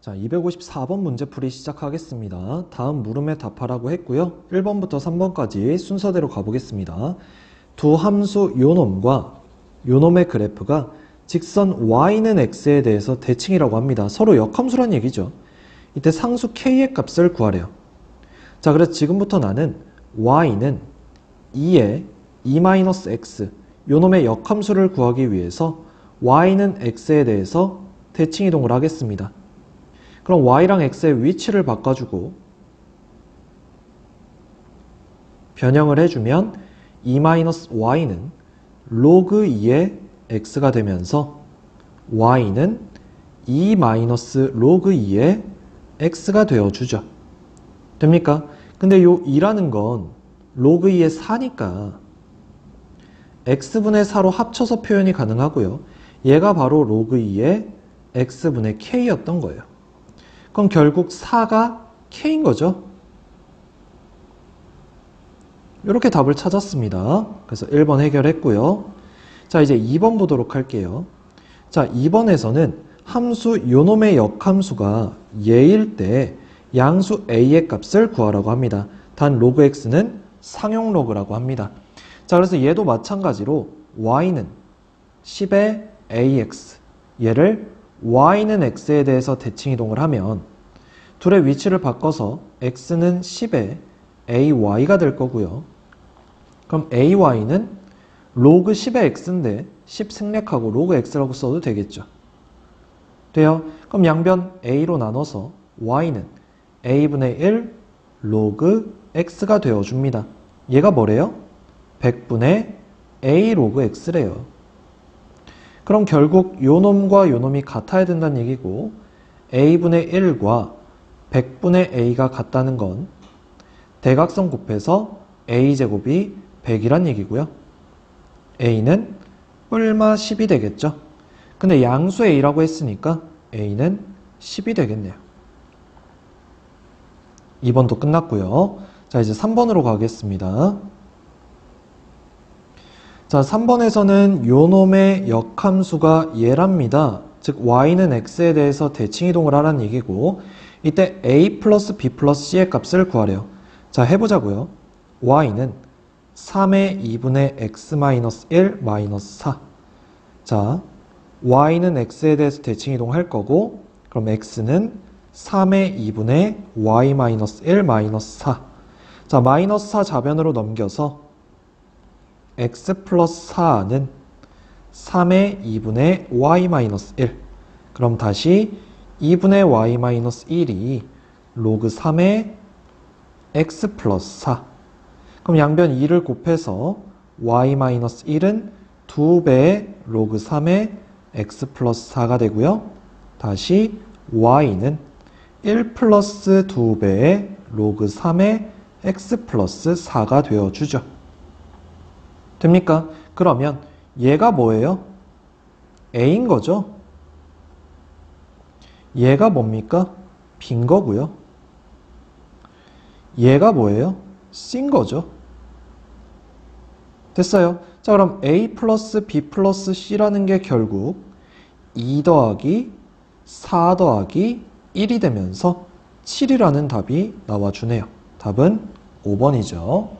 자, 254번 문제풀이 시작하겠습니다. 다음 물음에 답하라고 했고요. 1번부터 3번까지 순서대로 가보겠습니다. 두 함수 요놈과 요놈의 그래프가 직선 y는 x에 대해서 대칭이라고 합니다. 서로 역함수란 얘기죠. 이때 상수 k의 값을 구하래요. 자, 그래서 지금부터 나는 y는 2에 2-x 요놈의 역함수를 구하기 위해서 y는 x에 대해서 대칭 이동을 하겠습니다. 그럼 y랑 x의 위치를 바꿔주고 변형을 해주면 2-y는 로그 2의 x가 되면서 y는 2-로그 2의 x가 되어주죠. 됩니까? 근데 요 2라는 건 로그 2의 4니까 x분의 4로 합쳐서 표현이 가능하고요. 얘가 바로 로그 2의 x분의 k였던 거예요. 그럼 결국 4가 k인 거죠. 이렇게 답을 찾았습니다. 그래서 1번 해결했고요. 자, 이제 2번 보도록 할게요. 자, 2번에서는 함수 요놈의 역함수가 예일 때 양수 a의 값을 구하라고 합니다. 단 로그 x는 상용 로그라고 합니다. 자, 그래서 얘도 마찬가지로 y는 10의 ax 얘를 y는 x에 대해서 대칭 이동을 하면 둘의 위치를 바꿔서 x는 10의 ay가 될 거고요. 그럼 ay는 로그 10의 x인데 10 생략하고 로그 x라고 써도 되겠죠. 돼요? 그럼 양변 a로 나눠서 y는 a분의 1 로그 x가 되어줍니다. 얘가 뭐래요? 100분의 a 로그 x래요. 그럼 결국 요놈과 요놈이 같아야 된다는 얘기고 a분의 1과 100분의 a가 같다는 건 대각선 곱해서 a제곱이 100이란 얘기고요. a는 뿔마 10이 되겠죠. 근데 양수 a라고 했으니까 a는 10이 되겠네요. 2번도 끝났고요. 자, 이제 3번으로 가겠습니다. 자, 3번에서는 요놈의 역함수가 얘랍니다. 즉, y는 x에 대해서 대칭 이동을 하라는 얘기고, 이때 a 플러스 b 플러스 c의 값을 구하래요. 자, 해보자고요. y는 3의 2분의 x 마이너스 1 마이너스 4. 자, y는 x에 대해서 대칭 이동할 거고, 그럼 x는 3의 2분의 y 마이너스 1 마이너스 4. 자, 마이너스 4 좌변으로 넘겨서 x 플러스 4는 3의 2분의 y 마이너스 1. 그럼 다시 2분의 y 마이너스 1이 로그 3의 x 플러스 4. 그럼 양변 2를 곱해서 y 마이너스 1은 2배의 로그 3의 x 플러스 4가 되고요. 다시 y는 1 플러스 2배의 로그 3의 x 플러스 4가 되어주죠. 됩니까? 그러면 얘가 뭐예요? a인 거죠? 얘가 뭡니까? 빈 거고요. 얘가 뭐예요? c인 거죠. 됐어요. 자, 그럼 a 플러스 b 플러스 c라는 게 결국 2 더하기 4 더하기 1이 되면서 7이라는 답이 나와주네요. 답은 5번이죠.